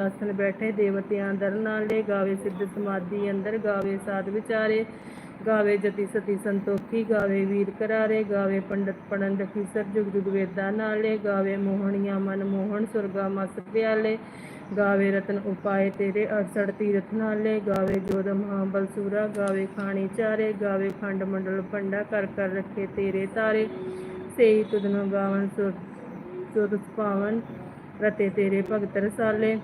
ਆਸਨ ਬੈਠੇ ਦੇਵਤਿਆਂ ਦਰ ਨਾਲੇ, ਗਾਵੇ ਸਿੱਧ ਸਮਾਧੀ ਅੰਦਰ, ਗਾਵੇ ਸਾਧ ਵਿਚਾਰੇ, ਗਾਵੇ ਜਤੀ ਸਤੀ ਸੰਤੋਖੀ, ਗਾਵੇ ਵੀਰ ਕਰਾਰੇ, ਗਾਵੇ ਪੰਡਤ ਪੜਨ ਰਖੀਸਰ ਜੁਗ ਜੁਗ ਵੇਦਾਂ ਨਾਲੇ, ਗਾਵੇ ਮੋਹਣੀਆਂ ਮਨ ਮੋਹਣ, ਸੁਰਗਾ ਮਸ ਪਿਆਲੇ, ਗਾਵੇ ਰਤਨ ਉਪਾਏ ਤੇਰੇ 68 ਤੀਰਥ ਨਾਲੇ, ਗਾਵੇ ਜੋਦ ਮਹਾਬਲ ਸੂਰਾ, ਗਾਵੇ ਖਾਣੀ ਚਾਰੇ, ਗਾਵੇ ਖੰਡ ਮੰਡਲ ਪੰਡਾ ਕਰ ਕਰ ਰੱਖੇ ਤੇਰੇ ਤਾਰੇ, ਸੇਈ ਤੁਧਨੋ ਗਾਵਨ ਸੁਰ ਸੁਧ ਪਾਵਨ ਰਤੇ ਤੇਰੇ ਭਗਤ ਰਸਾਲੇ।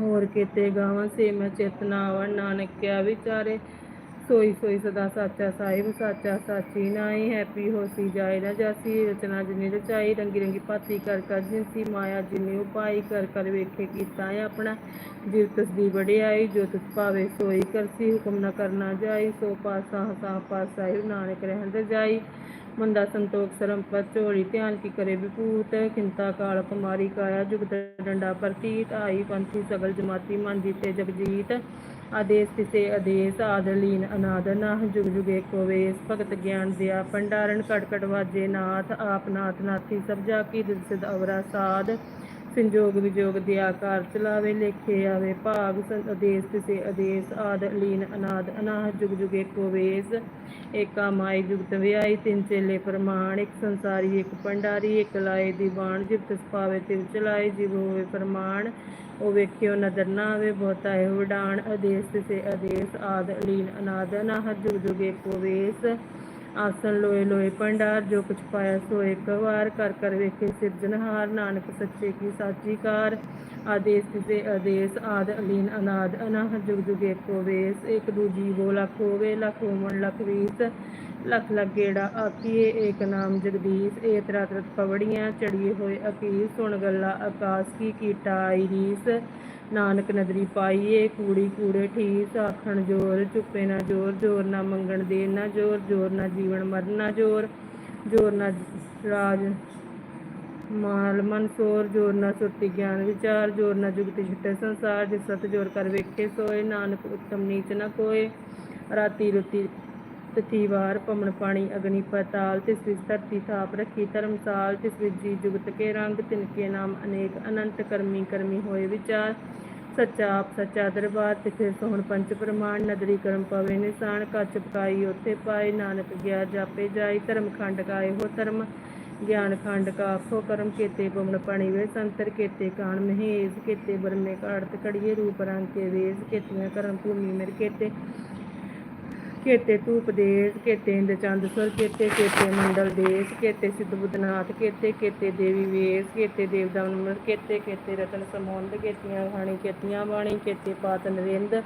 ਹੋਰ ਕੀਤੇ ਗਾਵਾਂ ਸੇ ਮੈਂ ਚੇਤਨਾਵਨ ਨਾਨਕਿਆ ਵਿਚਾਰੇ। ਸੋਈ ਸੋਈ ਸਦਾ ਸਾਚਾ ਸਾਹਿਬ, ਸਾਚਾ ਸਾਚੀ ਨਾਈ ਹੈਪੀ ਹੋਸੀ ਜਾਏ ਨਾ ਜਾਸੀ। ਰਚਨਾ ਜਿਨੀ ਰਚਾਈ, ਰੰਗੀ ਰੰਗੀ ਪਾਤੀ ਕਰ ਕਰ ਜਿਨਸੀ ਮਾਇਆ ਜਿਨੀ ਉਪਾਈ ਕਰ ਕਰ ਵੇਖੇ ਕੀਤਾ ਹੈ ਆਪਣਾ। ਜਿਵ ਤਸਦੀ ਵਡਿਆਈ, ਜੋ ਤਿਸ ਭਾਵੇ ਸੋਈ ਕਰਸੀ, ਹੁਕਮ ਨਾ ਕਰਨਾ ਜਾਈ ਸੋ ਪਾਸਾ ਹਸਾ ਪਾਸਾ ਹੀ ਨਾਨਕ ਰਹਿਣ ਜਾਈ। ਮੰਦਾ ਸੰਤੋਖ ਸਰਮ ਝੋਲੀ ਧਿਆਨ ਕੀ ਕਰੇ, ਵਿਪੂਤ ਕਿੰਤਾ ਕਾਲ, ਕੁਮਾਰੀ ਕਾਇਆ, ਜੁਗਤ ਡੰਡਾ ਪ੍ਰਤੀਤ, ਆਈ ਪੰਥੀ ਸਗਲ ਜਮਾਤੀ ਮਨ ਜੀਤੇ ਜਗਜੀਤ, ਆਦੇਸ ਤਿਸੇ ਆਦੇਸ, ਆਦਲੀਨ ਅਨਾਦ, ਨਾਹ ਜੁਗ ਜੁਗ ਏਕੋ ਵੇਸ, ਭਗਤ ਗਿਆਨ ਦਿਆ ਪੰਡਾਰਨ ਕਟ ਵਾਜੇ ਨਾਥ, ਆਪ ਨਾਥ ਨਾਥੀ, ਸਭ ਜਾ ਕੀ ਦਿਲ ਅਵਰਾ ਸਾਧ। ਸੰਜੋਗ ਵਿਜੋਗ ਦੇ ਆਕਾਰ ਚਲਾਵੇ, ਲੇਖੇ ਆਵੇ ਭਾਗ ਸੰਤ ਆਦੇਸ ਤਿਸੇ ਆਦੇਸ ਆਦ, ਲੀਨ ਅਨਾਦ, ਅਨਾਹ, ਜੁਗ ਜੁਗ ਏਕੋ ਵੇਸ, ਏਕਾ ਮਾਈ ਜੁਗਤ ਵਿਆਈ ਤਿੰਨ ਚੇਲੇ ਪ੍ਰਮਾਣ, ਇੱਕ ਸੰਸਾਰੀ, ਇੱਕ ਪੰਡਾਰੀ ਇੱਕ ਲਾਏ ਦੀਵਾਨ, ਜਿਵ ਤਿਸ ਪਾਵੇ ਤਿਵ ਚਲਾਏ, ਜਿਵ ਹੋਵੇ ਪ੍ਰਮਾਣ, ਉਹ ਵੇਖਿਓ ਨਦਰ ਨਾ ਆਵੇ, ਬਹੁਤਾ ਹੈ ਉਡਾਣ ਆਦੇਸ ਤਿਸੇ ਆਦੇਸ ਆਦ, ਲੀਨ ਅਨਾਦ, ਅਨਾਹ, ਜੁਗ ਜੁਗ ਏਕੋ ਵੇਸ ਆਸਨ ਲੋਏ ਲੋਏ ਪੰਡਾਰ ਜੋ ਕੁਛ ਪਾਇਆ ਸੋ ਇੱਕ ਵਾਰ ਕਰ ਕਰ ਵੇਖੇ ਸਿਰਜਨਹਾਰ ਨਾਨਕ ਸੱਚੇ ਕੀ ਸਾਚੀ ਕਾਰ, ਆਦੇਸ ਤਿਸੇ ਆਦੇਸ, ਆਦ ਅਲੀਨ ਅਨਾਦ, ਅਨਾਹ ਜੁਗ ਜੁਗ ਏਕੋ ਵੇਸ ਇੱਕ ਦੂਜੀ ਬੋ ਲੱਖ ਹੋਵੇ, ਲੱਖ ਹੋਵਣ ਲੱਖ ਵੀਸ ਲੱਖ ਲੱਖ ਗੇੜਾ ਆਖੀਏ, ਏਕ ਨਾਮ ਜਗਦੀਸ਼, ਏ ਤਰਾ ਤਰਤ ਪਵੜੀਆਂ ਚੜੀਏ ਹੋਏ ਅਕੀਰ ਸੁਣ ਗੱਲਾ ਆਕਾਸ਼ ਕੀ ਕੀਟਾ ਆਈ ਰੀਸ ਨਾਨਕ ਨਦਰੀ ਪਾਈਏ, ਕੂੜੀ ਕੂੜੇ ਠੀਸ, ਆਖਣ ਜੋਰ, ਚੁੱਪੇ ਨਾ ਜੋਰ ਜੋਰ ਨਾ ਮੰਗਣ ਦੇ ਨਾ ਜੋਰ ਜੋਰ ਨਾ ਜੀਵਨ ਮਰਨ ਨਾ ਜੋਰ ਜੋਰ ਨਾ ਰਾਜ ਮਾਲ ਮਨ ਸੋਰ, ਜੋਰ ਨਾ ਸੁਰਤੀ ਗਿਆਨ ਵਿਚਾਰ, ਜੋਰ ਨਾ ਜੁਗਤੀ ਛੁੱਟੇ ਸੰਸਾਰ ਜਿਸ ਸਤ ਜੋਰ ਕਰ ਵੇਖੇ ਸੋਏ, ਨਾਨਕ ਉਤਮ ਨੀਚ ਨਾ ਕੋਏ ਰਾਤੀ ਰੁਤੀ ਤਿਥੀ ਵਾਰ ਪਾਣੀ ਅਗਨੀ ਪਤਾਲ ਤਿਸ ਵਿੱਚ ਧਰਤੀ ਥਾਪ ਰੱਖੀ। ਧਰਮਸਾਲ ਤਿਸ ਵਿੱਚ ਜੀ ਜੁਗਤ ਕੇ ਰੰਗ ਤਿਨਕੇ ਨਾਮ ਅਨੇਕ ਅਨੰਤ ਕਰਮੀ ਕਰਮੀ ਹੋਏ ਵਿਚਾਰ। ਸੱਚਾ ਆਪ ਸੱਚਾ ਦਰਬਾਰ ਤਿਥੇ ਸੋਹਣ ਪੰਚ ਪ੍ਰਮਾਣ, ਨਦਰੀ ਕਰਮ ਪਵੇ ਨਿਸ਼ਾਨ ਕੱਚ ਪਕਾਈ ਉੱਥੇ ਪਾਏ, ਨਾਨਕ ਗਿਆ ਜਾਪੇ ਜਾਈ, ਧਰਮ ਖੰਡ ਕਾਏ ਹੋ ਧਰਮ। ਗਿਆਨ ਖੰਡ ਕਾ ਆਖੋ ਕਰਮ, ਕੇਤੇ ਪਵਨ ਪਾਣੀ ਵੇ ਸੰਤਰ, ਕੀਤੇ ਕਾਣ ਮਹੇਸ਼, ਕੀਤੇ ਬਰਮੇ ਕਾੜਤ ਕੜੀਏ ਰੂਪ ਰੰਗ ਕੇ ਵੇਸ, ਕੀਤੀਆਂ ਕਰਮ ਭੂਮੀ ਮੇਰ ਕੀਤੇ। ਕੇਤੇ ਧੂਪ ਦੇਸ, ਕੇਤੇ ਇੰਦ ਚੰਦ ਸੁਰ, ਕੇਤੇ ਕੇਤੇ ਮੰਡਲ ਦੇਸ, ਕੇਤੇ ਸਿੱਧ ਬੁੱਧਨਾਥ, ਕੇਤੇ ਕੇਤੇ ਦੇਵੀ ਵੇਸ, ਕੇਤੇ ਦੇਵਤਾ ਨਮਰ ਕੇਤੇ ਕੇਤੇ ਰਤਨ ਸਮੁੰਦ, ਕੇਤੀਆਂ ਖਾਣੀ ਕੇਤੀਆਂ ਬਾਣੀ, ਕੇਤੇ ਪਾਤ ਨਰਿੰਦ,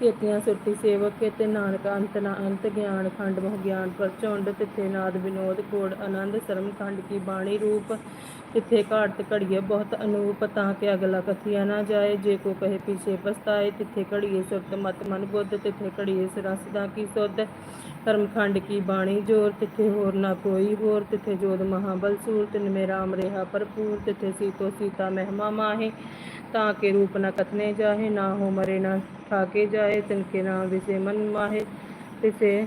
ਕੇਤੀਆਂ ਸੁਰਤੀ ਸੇਵਕ, ਕੇਤੇ ਨਾਨਕ ਅੰਤ ਨਾ ਅੰਤ, ਗਿਆਨ ਖੰਡ ਮਹ ਗਿਆਨ ਪ੍ਰਚੰਡ, ਤਿੱਥੇ ਨਾਦ ਵਿਨੋਦ, ਕੋੜ ਆਨੰਦ ਸਰਮ ਖੰਡ ਕੀ ਬਾਣੀ ਰੂਪ ਤਿੱਥੇ ਘਾਟ ਘੜੀਏ ਬਹੁਤ ਅਨੂਪ ਤਾਂ ਕਿ ਅਗਲਾ ਕਥਿਆ ਨਾ ਜਾਏ। ਜੇ ਕੋ ਕਹੇ ਪਿਛੇ ਪਸਤਾਏ ਤਿੱਥੇ ਘੜੀਏ ਸੁਰਤ ਮਤ ਮਨ ਬੁੱਧ, ਤਿੱਥੇ ਘੜੀਏ ਸਰਸ ਦਾ ਕੀ ਸੁਧ। ਧਰਮਖੰਡ ਕੀ ਬਾਣੀ ਜੋਰ, ਤਿੱਥੇ ਹੋਰ ਨਾ ਕੋਈ ਹੋਰ। ਤਿੱਥੇ ਜੋਦ ਮਹਾਬਲ ਸੂਰ, ਤਿਨ ਮੇ ਰਾਮ ਰਿਹਾ ਭਰਪੂਰ। ਤਿੱਥੇ ਸੀਤੋ ਸੀਤਾ ਮਹਿਮਾ ਮਾਹੇ, ਤਾਂ ਕੇ ਰੂਪ ਨ ਕਥਨੇ ਜਾਹੇ। ਨਾ ਹੋ ਮਰੇ ਨਾ ਠਾਕੇ ਜਾਏ, ਤਿਨ ਕੇ ਨਾਮ ਵਿਸੇ ਮਨ ਮਾਹੇ। ਤਿਸੇ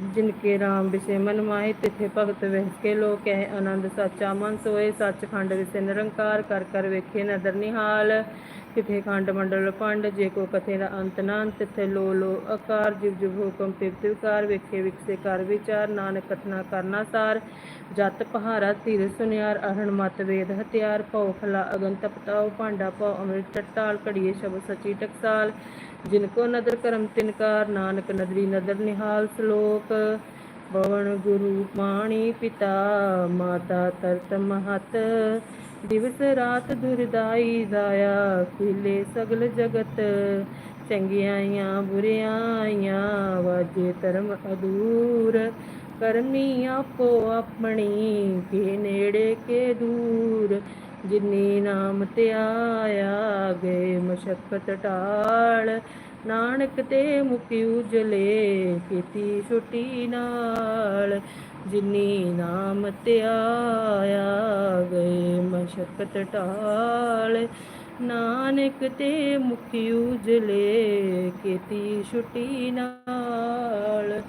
ਜਿਨਕੇ ਰਾਮ ਵਿਸੇ ਮਨ ਤਿਥੇ ਭਗਤ ਵਹਿਕੇ ਲੋ ਕਹਿ ਆਨੰਦ ਸਾਚਾ ਮਨ ਸੋਏ ਸੱਚਖੰਡ ਵਿਸੇ ਨਿਰੰਕਾਰ ਕਰ ਕਰ ਵੇਖੇ ਨਦਰ ਨਿਹਾਲ। ਕਿਥੇ ਖੰਡ ਮੰਡਲ ਪੰਡ, ਜੇ ਕੋ ਕਥੇ ਦਾ ਅੰਤ ਨਾ ਤਿਥੇ ਲੋ ਲੋ ਆਕਾਰ ਜਿਵ ਜਿਵ ਹੁਕਮ ਤਿਵ ਤਿਵਕਾਰ ਵੇਖੇ ਵਿਕਸੇ ਕਰ ਵਿਚਾਰ, ਨਾਨਕ ਕਥਨਾ ਕਰਨਾ ਸਾਰ। ਜਤ ਪਹਾਰਾ ਧੀਰ ਸੁਨਿਆਰ ਅਹਣ ਮਤ ਵੇਦ ਹਥਿਆਰ, ਭਉ ਖਲਾ ਅਗਨ ਤਪਤਾਉ ਭਾਂਡਾ ਭਉ ਅੰਮ੍ਰਿਤ ਟਟਾਲ, ਘੜੀਏ ਸ਼ਬਦ ਸਚੀ ਟਕਸਾਲ। ਜਿਨ ਕੋ ਨਦਰ ਕਰਮ ਤਿਨਕਾਰ ਨਾਨਕ ਨਦਰੀ ਨਦਰ ਨਿਹਾਲ, ਸ਼ਲੋਕ ਬਵਨ ਗੁਰੂ ਪਾਣੀ ਪਿਤਾ, ਮਾਤਾ ਤਰਤ ਮਹਤ। ਦਿਵਸ ਰਾਤ ਦੁਰਦਾਈ ਦਾਇਆ ਖਿਲੇ ਸਗਲ ਜਗਤ। ਚੰਗਿਆਈਆਂ ਬੁਰਿਆਈਆਂ ਵਾਜੇ ਧਰਮ ਅਦੂਰ ਕਰਮੀ ਆਪੋ ਆਪਣੀ, ਕੇ ਨੇੜੇ ਕੇ ਦੂਰ। ਜਿਨੀ ਨਾਮ ਤੇ ਗਏ ਮਸ਼ਕਤ ਟਾਲ। ਨਾਨਕ ਤੇ ਮੁਖੀ ਉਜਲੇ ਕੀਤੀ ਛੁੱਟੀ ਨਾਲ। ਜਿਨੀ ਨਾਮ ਤੇ ਗਏ ਮਸ਼ਕਤ ਟਾਲ। ਨਾਨਕ ਤੇ ਮੁਖੀ ਉਜਲੇ ਕੀਤੀ ਛੁੱਟੀ ਨਾਲ।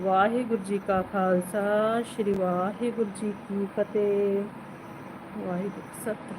ਵਾਹਿਗੁਰੂ ਜੀ ਕਾ ਖਾਲਸਾ, ਸ੍ਰੀ ਵਾਹਿਗੁਰੂ ਜੀ ਕੀ ਫਤਿਹ। ਵਾਹਿਗੁਰੂ ਸਤਿ